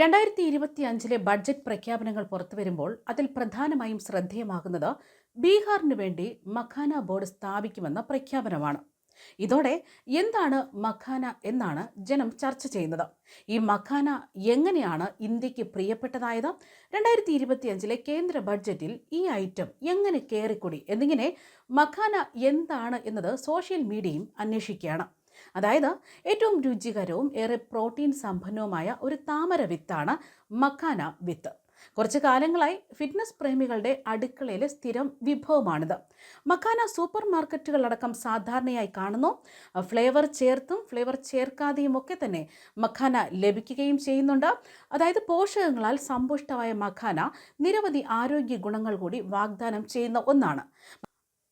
രണ്ടായിരത്തി ഇരുപത്തി അഞ്ചിലെ ബഡ്ജറ്റ് പ്രഖ്യാപനങ്ങൾ പുറത്തു വരുമ്പോൾ അതിൽ പ്രധാനമായും ശ്രദ്ധേയമാകുന്നത് ബീഹാറിന് വേണ്ടി മഖാന ബോർഡ് സ്ഥാപിക്കുമെന്ന പ്രഖ്യാപനമാണ്. ഇതോടെ എന്താണ് മഖാന എന്നാണ് ജനം ചർച്ച ചെയ്യുന്നത്. ഈ മഖാന എങ്ങനെയാണ് ഇന്ത്യയ്ക്ക് പ്രിയപ്പെട്ടതായത്? രണ്ടായിരത്തി ഇരുപത്തിയഞ്ചിലെ കേന്ദ്ര ബഡ്ജറ്റിൽ ഈ ഐറ്റം എങ്ങനെ കയറിക്കൂടി? എന്നിങ്ങനെ മഖാന എന്താണ് എന്നത് സോഷ്യൽ മീഡിയയും അന്വേഷിക്കുകയാണ്. അതായത് ഏറ്റവും രുചികരവും ഏറെ പ്രോട്ടീൻ സമ്പന്നവുമായ ഒരു താമര വിത്താണ് മക്കാന വിത്ത്. കുറച്ച് കാലങ്ങളായി ഫിറ്റ്നസ് പ്രേമികളുടെ അടുക്കളയിലെ സ്ഥിരം വിഭവമാണിത്. മക്കാന സൂപ്പർ മാർക്കറ്റുകളടക്കം സാധാരണയായി കാണുന്നു. ഫ്ലേവർ ചേർത്തും ഫ്ലേവർ ചേർക്കാതെയും ഒക്കെ തന്നെ മക്കാന ലഭിക്കുകയും ചെയ്യുന്നുണ്ട്. അതായത് പോഷകങ്ങളാൽ സമ്പുഷ്ടമായ മക്കാന നിരവധി ആരോഗ്യ ഗുണങ്ങൾ കൂടി വാഗ്ദാനം ചെയ്യുന്ന ഒന്നാണ്.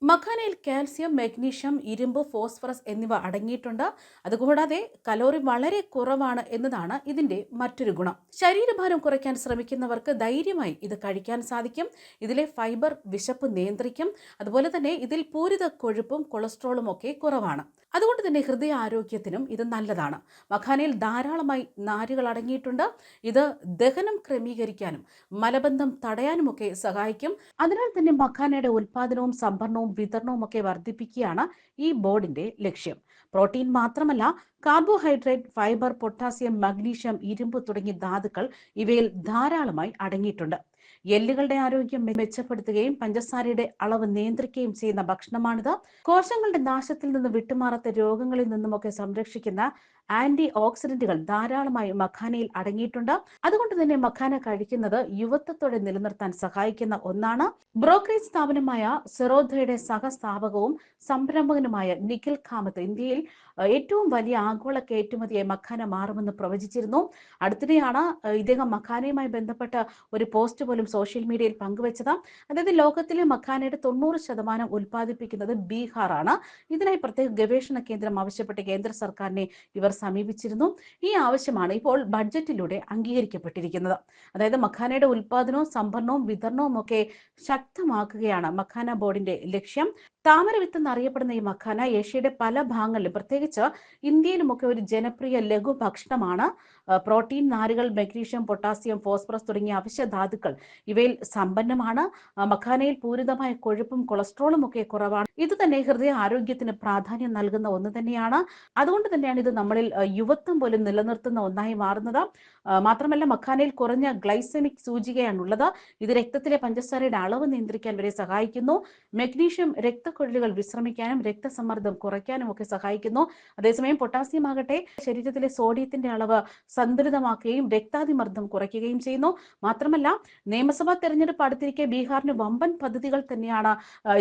മഖാനയിൽ കാൽസ്യം മഗ്നീഷ്യം ഇരുമ്പ് ഫോസ്ഫറസ് എന്നിവ അടങ്ങിയിട്ടുണ്ട്. അതുകൂടാതെ കലോറി വളരെ കുറവാണ് എന്നതാണ് ഇതിന്റെ മറ്റൊരു ഗുണം. ശരീരഭാരം കുറയ്ക്കാൻ ശ്രമിക്കുന്നവർക്ക് ധൈര്യമായി ഇത് കഴിക്കാൻ സാധിക്കും. ഇതിലെ ഫൈബർ വിശപ്പ് നിയന്ത്രിക്കും. അതുപോലെ തന്നെ ഇതിൽ പൂരിത കൊഴുപ്പും കൊളസ്ട്രോളും ഒക്കെ കുറവാണ്. അതുകൊണ്ട് തന്നെ ഹൃദയ ആരോഗ്യത്തിനും ഇത് നല്ലതാണ്. മഖാനയിൽ ധാരാളമായി നാരുകൾ അടങ്ങിയിട്ടുണ്ട്. ഇത് ദഹനം ക്രമീകരിക്കാനും മലബന്ധം തടയാനുമൊക്കെ സഹായിക്കും. അതിനാൽ തന്നെ മഖാനയുടെ ഉൽപാദനവും സംഭരണവും വിതരണവും ഒക്കെ വർദ്ധിപ്പിക്കുകയാണ് ഈ ബോർഡിന്റെ ലക്ഷ്യം. പ്രോട്ടീൻ മാത്രമല്ല കാർബോഹൈഡ്രേറ്റ് ഫൈബർ പൊട്ടാസ്യം മഗ്നീഷ്യം ഇരുമ്പ് തുടങ്ങിയ ധാതുക്കൾ ഇവയിൽ ധാരാളമായി അടങ്ങിയിട്ടുണ്ട്. എല്ലുകളുടെ ആരോഗ്യം മെച്ചപ്പെടുത്തുകയും പഞ്ചസാരയുടെ അളവ് നിയന്ത്രിക്കുകയും ചെയ്യുന്ന ഭക്ഷണമാണിത്. കോശങ്ങളുടെ നാശത്തിൽ നിന്ന് വിട്ടുമാറാത്ത രോഗങ്ങളിൽ നിന്നുമൊക്കെ സംരക്ഷിക്കുന്ന ആന്റി ഓക്സിഡന്റുകൾ ധാരാളമായി മഖാനയിൽ അടങ്ങിയിട്ടുണ്ട്. അതുകൊണ്ട് തന്നെ മഖാന കഴിക്കുന്നത് യുവത്വത്തോടെ നിലനിർത്താൻ സഹായിക്കുന്ന ഒന്നാണ്. ബ്രോക്കറേജ് സ്ഥാപനമായ സെറോധയുടെ സഹസ്ഥാപകവും സംരംഭകനുമായ നിഖിൽ കാമത്ത് ഇന്ത്യയിൽ ഏറ്റവും വലിയ ആഗോള കയറ്റുമതിയായി മഖാന മാറുമെന്ന് പ്രവചിച്ചിരുന്നു. അടുത്തിടെയാണ് ഇദ്ദേഹം മഖാനയുമായി ബന്ധപ്പെട്ട ഒരു പോസ്റ്റ് പോലും സോഷ്യൽ മീഡിയയിൽ പങ്കുവച്ചത്. അതായത് ലോകത്തിലെ മഖാനയുടെ തൊണ്ണൂറ് ശതമാനം ഉൽപ്പാദിപ്പിക്കുന്നത് ബീഹാറാണ്. ഇതിനായി പ്രത്യേക ഗവേഷണ കേന്ദ്രം ആവശ്യപ്പെട്ട് കേന്ദ്ര സർക്കാരിനെ ഇവർ സമീപിച്ചിരുന്നു. ഈ ആവശ്യമാണ് ഇപ്പോൾ ബഡ്ജറ്റിലൂടെ അംഗീകരിക്കപ്പെട്ടിരിക്കുന്നത്. അതായത് മഖാനയുടെ ഉൽപാദനവും സംഭരണവും വിതരണവും ഒക്കെ ശക്തമാക്കുകയാണ് മഖാന ബോർഡിന്റെ ലക്ഷ്യം. താമരവിത്ത് എന്നറിയപ്പെടുന്ന ഈ മഖാന ഏഷ്യയുടെ പല ഭാഗങ്ങളിലും പ്രത്യേകിച്ച് ഇന്ത്യയിലുമൊക്കെ ഒരു ജനപ്രിയ ലഘു ഭക്ഷണമാണ്. പ്രോട്ടീൻ നാരുകൾ മഗ്നീഷ്യം പൊട്ടാസ്യം ഫോസ്ഫറസ് തുടങ്ങിയ അവശ്യ ധാതുക്കൾ ഇവയിൽ സമ്പന്നമാണ്. മഖാനയിൽ പൂരിതമായ കൊഴുപ്പും കൊളസ്ട്രോളും ഒക്കെ കുറവാണ്. ഇത് തന്നെ ഹൃദയ ആരോഗ്യത്തിന് പ്രാധാന്യം നൽകുന്ന ഒന്ന് തന്നെയാണ്. അതുകൊണ്ട് തന്നെയാണ് ഇത് നമ്മളിൽ യുവത്വം പോലും നിലനിർത്തുന്ന ഒന്നായി മാറുന്നത്. മാത്രമല്ല മഖാനയിൽ കുറഞ്ഞ ഗ്ലൈസമിക് സൂചികയാണുള്ളത്. ഇത് രക്തത്തിലെ പഞ്ചസാരയുടെ അളവ് നിയന്ത്രിക്കാൻ വരെ സഹായിക്കുന്നു. മഗ്നീഷ്യം രക്തക്കൊഴലുകൾ വിശ്രമിക്കാനും രക്തസമ്മർദ്ദം കുറയ്ക്കാനും ഒക്കെ സഹായിക്കുന്നു. അതേസമയം പൊട്ടാസ്യം ആകട്ടെ ശരീരത്തിലെ സോഡിയത്തിന്റെ അളവ് സന്തുലിതമാക്കുകയും രക്താതിമർദ്ദം കുറയ്ക്കുകയും ചെയ്യുന്നു. മാത്രമല്ല നിയമസഭാ തെരഞ്ഞെടുപ്പ് അടുത്തിരിക്കെ ബീഹാറിന് വമ്പൻ പദ്ധതികൾ തന്നെയാണ്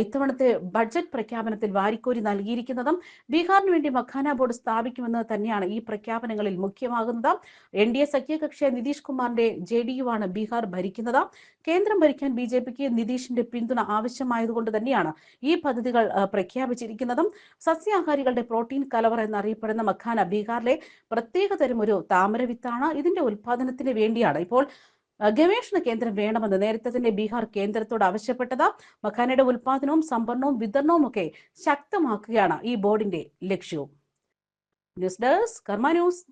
ഇത്തവണത്തെ ബഡ്ജറ്റ് പ്രഖ്യാപനത്തിൽ വാരിക്കോരി നൽകിയിരിക്കുന്നതും. ബീഹാറിന് വേണ്ടി മഖാന ബോർഡ് സ്ഥാപിക്കുമെന്ന് തന്നെയാണ് ഈ പ്രഖ്യാപനങ്ങളിൽ മുഖ്യമാകുന്നത്. എൻ ഡി എ സഖ്യകക്ഷിയായ നിതീഷ് കുമാറിന്റെ ജെ ഡി യു ആണ് ബീഹാർ ഭരിക്കുന്നത്. കേന്ദ്രം ഭരിക്കാൻ ബി ജെ പിക്ക് നിതീഷിന്റെ പിന്തുണ ആവശ്യമായതുകൊണ്ട് തന്നെയാണ് ഈ പദ്ധതികൾ പ്രഖ്യാപിച്ചിരിക്കുന്നതും സസ്യാഹാരികളുടെ പ്രോട്ടീൻ കലവർ എന്നറിയപ്പെടുന്ന മഖാന ബീഹാറിലെ പ്രത്യേക തരം ഒരു താമരവിത്താണ് ഇതിന്റെ ഉൽപാദനത്തിന് വേണ്ടിയാണ്. ഇപ്പോൾ ഗവേഷണ കേന്ദ്രം വേണമെന്ന് നേരത്തെ തന്നെ ബീഹാർ കേന്ദ്രത്തോട് ആവശ്യപ്പെട്ടത് മഖാനയുടെ ഉൽപാദനവും സംഭരണവും വിതരണവും ഒക്കെ ശക്തമാക്കുകയാണ് ഈ ബോർഡിന്റെ ലക്ഷ്യവും. News desk Karma news.